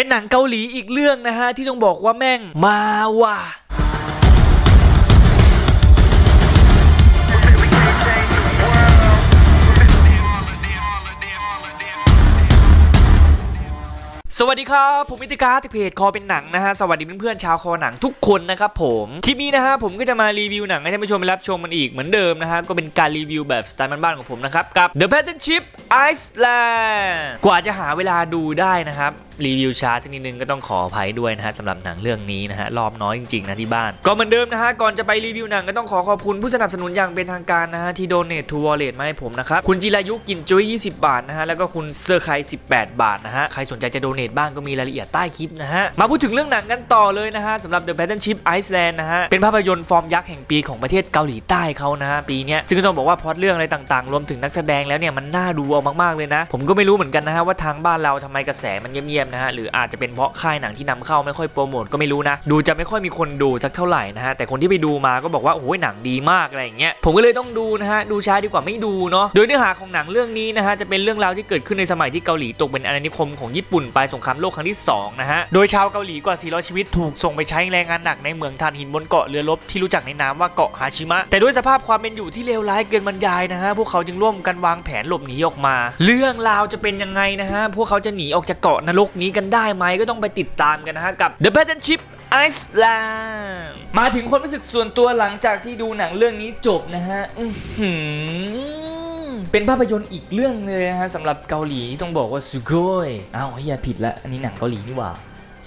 เป็นหนังเกาหลีอีกเรื่องนะฮะที่ต้องบอกว่าแม่งมาว่ะสวัสดีครับ ผมมิติการจากเพจคอเป็นหนังนะฮะ สวัสดีเพื่อนๆชาวคอหนังทุกคนนะครับผม คลิปนี้นะฮะผมก็จะมารีวิวหนังให้ท่านผู้ชมไปรับชมมันอีกเหมือนเดิมนะฮะ ก็เป็นการรีวิวแบบสไตล์บ้านๆของผมนะครับ กับ The Pattern Ship Iceland กว่าจะหาเวลาดูได้นะครับ รีวิวช้าสักนิดนึงก็ต้องขออภัยด้วยนะฮะสำหรับหนังเรื่องนี้นะฮะรอบน้อยจริงๆนะที่บ้าน ก็เหมือนเดิมนะฮะก่อนจะไปรีวิวหนังก็ต้องขอขอบคุณผู้สนับสนุนอย่างเป็นทางการนะฮะที่โดเนททูวอลเล็ตมาให้ผมนะครับคุณจิรายุกินจุ้ย20 บาทนะฮะแล้วก็คุณเซอร์ไค18 บาทนะฮะใครสนใจจะโดเนทบ้างก็มีรายละเอียดใต้คลิปนะฮะมาพูดถึงเรื่องหนังกันต่อเลยนะฮะสำหรับ The Pattern Ship Iceland นะฮะเป็นภาพยนตร์ฟอร์มยักษ์แห่งปีของประเทศเกาหลีใต้เขานะฮะปีเนี้ยซึ่งก็ต้องบอกว่าพล็อตเรื่องอะไรต่างๆ รวมถึงนักแสดงแล้วเนี่ยมันน่าดูเอามากๆเลยนะ ผมก็ไม่รู้เหมือนกันนะฮะว่าทางบ้านเราทำไมกระแสมันเงียบนะฮะหรืออาจจะเป็นเพราะค่ายหนังที่นำเข้าไม่ค่อยโปรโมทก็ไม่รู้นะ ดูจะไม่ค่อยมีคนดูสักเท่าไหร่นะฮะแต่คนที่ไปดูมาก็บอกว่าโอ้ยหนังดีมากอะไรอย่างเงี้ยผมก็เลยต้องดูนะฮะดูช้าดีกว่าไม่ดูเนาะโดยเนื้อหาของหนังเรื่องนี้นะฮะจะเป็นเรื่องราวที่เกิดขึ้นในสมัยที่เกาหลีตกเป็นอาณานิคมของญี่ปุ่นปลายสงครามโลกครั้งที่สองนะฮะโดยชาวเกาหลีกว่า 400 ชีวิตถูกส่งไปใช้แรงงานหนักในเมืองถ่านหินบนเกาะเรือรบที่รู้จักในนามว่าเกาะฮาชิมะแต่ด้วยสภาพความเป็นอยู่ที่เลวร้ายเกินบรรยายนะฮะพวกเขาจึงร่วมกันวางแผนหลบหนีออกมา เรื่องราวจะเป็นยังไงนะฮะพวกเขาจะหนีออกจากเกาะนรกนี้กันได้ไหมก็ต้องไปติดตามกันนะฮะกับ The Pattern Ship Iceland มาถึงความรู้สึกส่วนตัวหลังจากที่ดูหนังเรื่องนี้จบนะฮะอื้อหือเป็นภาพยนตร์อีกเรื่องเลยนะฮะสำหรับเกาหลีที่ต้องบอกว่าสุโกยอ้าวเฮียผิดละอันนี้หนังเกาหลีนี่หว่า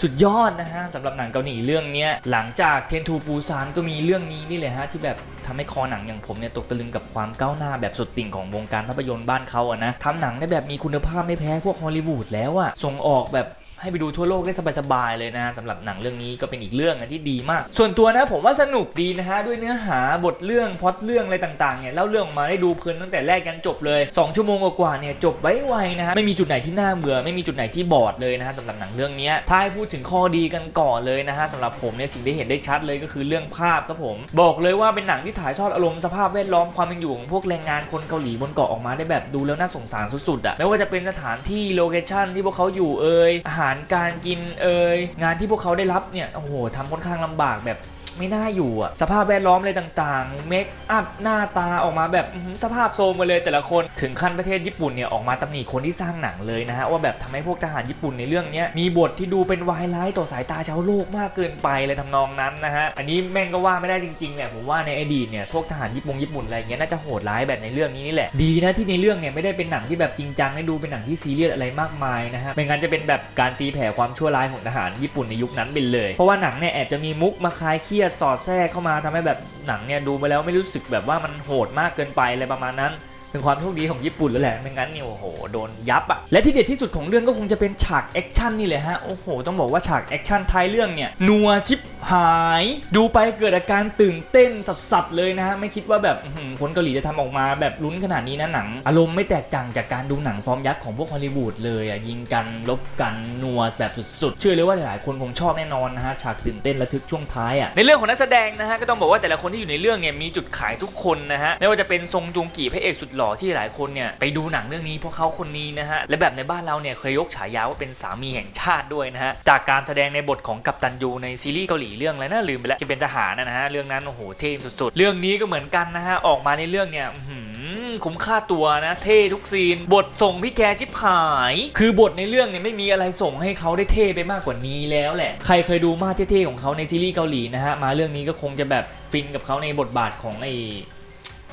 สุดยอดนะฮะสำหรับหนังเกาหลีเรื่องนี้หลังจากเทนทูปูซานก็มีเรื่องนี้นี่เลยฮะที่แบบทำให้คอหนังอย่างผมเนี่ยตกตะลึงกับความก้าวหน้าแบบสุดติ่งของวงการภาพยนตร์บ้านเขาอะนะทำหนังได้แบบมีคุณภาพไม่แพ้พวกฮอลลีวูดแล้วอะส่งออกแบบให้ไปดูทั่วโลกได้สบายๆเลยนะสำหรับหนังเรื่องนี้ก็เป็นอีกเรื่องนะที่ดีมาก ส่วนตัวนะผมว่าสนุกดีนะฮะด้วยเนื้อหาบทเรื่องพล็อตเรื่องอะไรต่างๆเนี่ยเล่าเรื่องออกมาได้ดูเพลินตั้งแต่แรกยันจบเลยสองชั่วโมงกว่าๆเนี่ยจบไวๆนะฮะไม่มีจุดไหนที่น่าเบื่อไม่มีจุดไหนที่บอดเลยนะฮะสำหรับหนังเรื่องนี้ถ้าให้พูดถึงข้อดีกันก่อนเลยนะฮะสำหรับผมเนี่ยสิ่งที่เห็นได้ชัดเลยก็คือเรื่องภาพครับผม บอกเลยว่าเป็นหนังที่ถ่ายทอดอารมณ์สภาพแวดล้อมความเป็นอยู่ของพวกแรงงานคนเกาหลีบนเกาะออกมาได้แบบดูแล้วน่าสงสารสุดๆอะไม่ว่าจะเป็นสถานที่โลเคชั่นที่พวกเขาอยู่เอ่ยอาหารการกินเอ่ยงานที่พวกเขาได้รับเนี่ยโอ้โหทำค่อนข้างลำบากแบบ ไม่น่าอยู่อะสภาพแวดล้อมอะไรต่างๆ เมคอัพหน้าตาออกมาแบบสภาพโซมกันเลยแต่ละคนถึงขั้นประเทศญี่ปุ่นเนี่ยออกมาตำหนิคนที่สร้างหนังเลยนะฮะว่าแบบทำให้พวกทหารญี่ปุ่นในเรื่องนี้มีบทที่ดูเป็นวายร้ายต่อสายตาชาวโลกมากเกินไปเลยทำนองนั้นนะฮะอันนี้แม่งก็ว่าไม่ได้จริงๆแหละผมว่าในอดีตเนี่ยพวกทหารญี่ปุ่นญี่ปุ่นอะไรเงี้ยน่าจะโหดร้ายแบบในเรื่องนี้นี่แหละดีนะที่ในเรื่องเนี่ยไม่ได้เป็นหนังที่แบบจริงจังให้ดูเป็นหนังที่ซีเรียสอะไรมากมายนะฮะไม่งั้นจะเป็นแบบการตีแผ่ความชั่วร้ายของทหารญี่ปุ่นในยุคนั้นไปเลย เพราะว่าหนังเนี่ยแอบจะมีมุกมาคลายเครียดสอดแทรกเข้ามาทำให้แบบหนังเนี่ยดูไปแล้วไม่รู้สึกแบบว่ามันโหดมากเกินไปอะไรประมาณนั้น เป็นความโชคดีของญี่ปุ่นแล้วแหละไม่งั้นเนี่ยโอ้โหโดนยับอะและที่เด็ดที่สุดของเรื่องก็คงจะเป็นฉากแอคชั่นนี่แหละฮะโอ้โหต้องบอกว่าฉากแอคชั่นท้ายเรื่องเนี่ยนัวชิบหาย ดูไปเกิดอาการตื่นเต้นสัสๆเลยนะฮะไม่คิดว่าแบบคนเกาหลีจะทำออกมาแบบลุ้นขนาดนี้นะหนัง อารมณ์ไม่แตกต่างจากการดูหนังฟอร์มยักษ์ของพวกฮอลลีวูดเลยอะยิงกันลบกันนัวแบบสุดๆ เชื่อเลยว่าหลายๆคนคงชอบแน่นอนนะฮะฉากตื่นเต้นระทึกช่วงท้ายอะในเรื่องของนักแสดงนะฮะก็ต้องบอกว่าแต่ละคนที่อยู่ในเรื่องเนี่ยมีจุดขายทุกคนนะฮะไม่ว่าจะเป็นทรงจุงกีพระเอกสุดหล่อที่หลายคนเนี่ยไปดูหนังเรื่องนี้เพราะเขาคนนี้นะฮะและแบบในบ้านเราเนี่ยเคยยกฉายาว่าเป็นสามีแห่งชาติด้วยนะฮะจากการแสดงในบทของกัปตันยูในซีรีส์เกาหลีเรื่องอะไรนะลืมไปแล้วที่เป็นทหารนะฮะเรื่องนั้นโอ้โหเท่สุดๆ เรื่องนี้ก็เหมือนกันนะฮะออกมาในเรื่องเนี่ยหือคุ้มค่าตัวนะเท่ทุกซีน บทส่งพี่แกชิบหาย คือบทในเรื่องเนี่ยไม่มีอะไรส่งให้เขาได้เท่ไปมากกว่านี้แล้วแหละ ใครเคยดูมาเท่ๆของเขาในซีรีส์เกาหลีนะฮะมาเรื่องนี้ก็คงจะแบบฟินกับเขาในบทบาทของไอ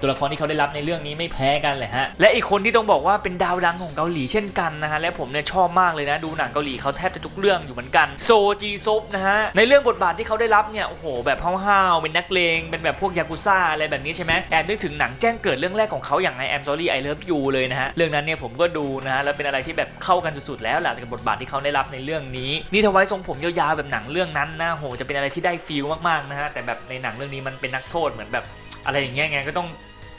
ตัวละครที่เขาได้รับในเรื่องนี้ไม่แพ้กันเลยฮะและอีกคนที่ต้องบอกว่าเป็นดาวดังของเกาหลีเช่นกันนะฮะและผมเนี่ยชอบมากเลยนะดูหนังเกาหลีเขาแทบจะทุกเรื่องอยู่เหมือนกันโซจีซบนะฮะในเรื่องบทบาทที่เขาได้รับเนี่ยโอ้โหแบบห้าวๆเป็นนักเลงเป็นแบบพวกยากุซ่าอะไรแบบนี้ใช่ไหมแอบนึกถึงหนังแจ้งเกิดเรื่องแรกของเขาอย่างไง I'm sorry I love you เลยนะฮะเรื่องนั้นเนี่ยผมก็ดูนะฮะแล้วเป็นอะไรที่แบบเข้ากันสุดๆแล้วหลังจากบทบาทที่เขาได้รับในเรื่องนี้นี่ถ้าไวทรงผมยาวๆแบบหนังเรื่องนั้นนะโหจะเป็นอะไรที่ได้ฟีลมากๆนะฮะแต่แบบในหนังเรื่องนี้มันเป็นนักโทษเหมือนแบบอะไรอย่างเงี้ยไงก็ต้อง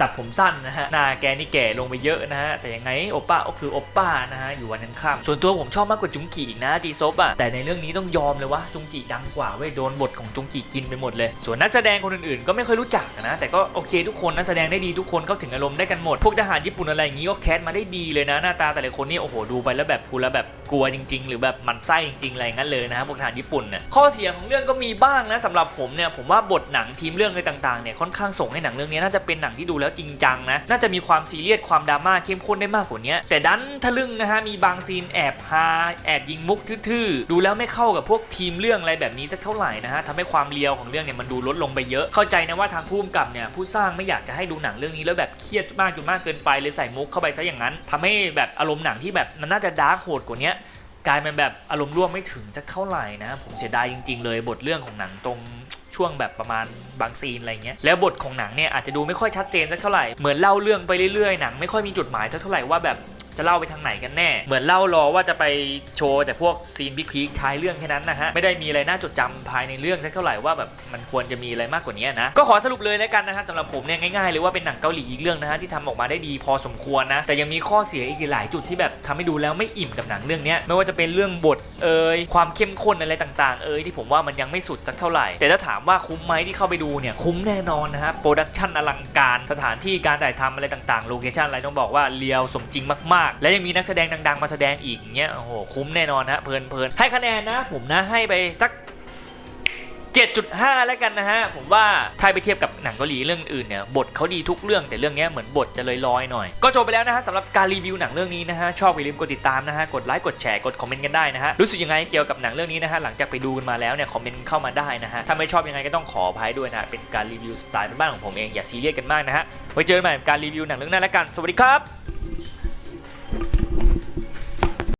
ตัดผมสั้นนะฮะหน้าแกนี่แก่ลงไปเยอะนะฮะแต่ยังไงโอป้าก็คือโอป้านะฮะอยู่วันยังค่ำส่วนตัวผมชอบมากกว่าจุงกีอีกนะจีซบอะแต่ในเรื่องนี้ต้องยอมเลยว่าจุงกีดังกว่าเว้ยโดนบทของจุงกีกินไปหมดเลย ส่วนนักแสดงคนอื่นๆ ก็ไม่ค่อยรู้จักนะ แต่ก็โอเคทุกคนนักแสดงได้ดีทุกคนเข้าถึงอารมณ์ได้กันหมด พวกทหารญี่ปุ่นอะไรอย่างงี้ก็แคสมาได้ดีเลยนะหน้าตาแต่ละคนนี่โอ้โหดูไปแล้วแบบพูแล้วแบบกลัวจริง ๆ หรือแบบหมันไส้จริงๆอะไรอย่างนั้นเลยนะฮะพวกทหารญี่ปุ่นเนี่ยข้อเสียของเรื่องก็มีบ้างนะสำหรับผมเนี่ยผมว่าบทหนังทีมเรื่องอะไรต่างๆเนี่ยค่อนข้างส่งให้หนังเรื่องนี้น่าจะเป็นหนังที่ดูแล้วจริงจังนะ น่าจะมีความซีเรียสความดราม่าเข้มข้นได้มากกว่านี้แต่ดันทะลึ่งนะฮะมีบางซีนแอบฮาแอบยิงมุกทื่อๆดูแล้วไม่เข้ากับพวกทีมเรื่องอะไรแบบนี้สักเท่าไหร่นะฮะทำให้ความเลียวของเรื่องเนี่ยมันดูลดลงไปเยอะเข้าใจนะว่าทางผู้กำกับเนี่ยผู้สร้างไม่อยากจะให้ดูหนังเรื่องนี้แล้วแบบเครียดมากจนมากเกินไปเลยใส่มุกเข้าไปซะอย่างนั้นทำให้แบบอารมณ์หนังที่แบบมันน่าจะดาร์กโหดกว่านี้กลายเป็นแบบอารมณ์ร่วมไม่ถึงสักเท่าไหร่นะผมเสียดายจริง ๆ เลยบทเรื่องของหนังตรง ช่วงแบบประมาณบางซีนอะไรเงี้ยแล้วบทของหนังเนี่ยอาจจะดูไม่ค่อยชัดเจนสักเท่าไหร่เหมือนเล่าเรื่องไปเรื่อยๆหนังไม่ค่อยมีจุดหมายสักเท่าไหร่ว่าแบบ จะเล่าไปทางไหนกันแน่ เหมือนเล่ารอว่าจะไปโชว์แต่พวกซีนบิ๊กพีคท้ายเรื่องแค่นั้นนะฮะไม่ได้มีอะไรน่าจดจำภายในเรื่องสักเท่าไหร่ว่าแบบมันควรจะมีอะไรมากกว่านี้นะก็ขอสรุปเลยแล้วกันนะฮะสำหรับผมเนี่ยง่ายๆเลยว่าเป็นหนังเกาหลีอีกเรื่องนะฮะที่ทำออกมาได้ดีพอสมควรนะแต่ยังมีข้อเสียอีกหลายจุดที่แบบทำให้ดูแล้วไม่อิ่มกับหนังเรื่องนี้ไม่ว่าจะเป็นเรื่องบทเอ่ยความเข้มข้นอะไรต่าง ๆ เอ่ยที่ผมว่ามันยังไม่สุดสักเท่าไหร่ แต่ถ้าถามว่าคุ้มไหมที่เข้าไปดูเนี่ยคุ้มแน่นอนนะฮะโปรดักชันอลังการสถานที่การถ่ายทำอะไรต่างๆโลเคชั่นอะไรต้องบอกว่าเลียวสมจริงมากๆและยังมีนักแสดงดัง ๆ มาแสดงอีกเงี้ยโอ้โหคุ้มแน่นอนฮะเพลินๆให้คะแนนนะ ผมนะให้ไปสัก7.5 แล้วกันนะฮะ ผมว่าถ้าไปเทียบกับหนังเกาหลีเรื่องอื่นเนี่ย บทเขาดีทุกเรื่องแต่เรื่องเนี้ยเหมือนบทจะเลยลอยๆหน่อย ก็จบไปแล้วนะฮะสำหรับการรีวิวหนังเรื่องนี้นะฮะ ชอบอย่าลืมกดติดตามนะฮะ กดไลค์กดแชร์กดคอมเมนต์กันได้นะฮะ รู้สึกยังไงเกี่ยวกับหนังเรื่องนี้นะฮะ หลังจากไปดูกันมาแล้วเนี่ยคอมเมนต์เข้ามาได้นะฮะ ถ้าไม่ชอบยังไงก็ต้องขออภัยด้วยนะเป็นการรีวิวสไตล์บ้านของผมเองอย่าซีเรียสกันมากนะฮะไว้เจอกันใหม่กับการรีวิวหนังเรื่องหน้าแล้วกันสวัสดีครับ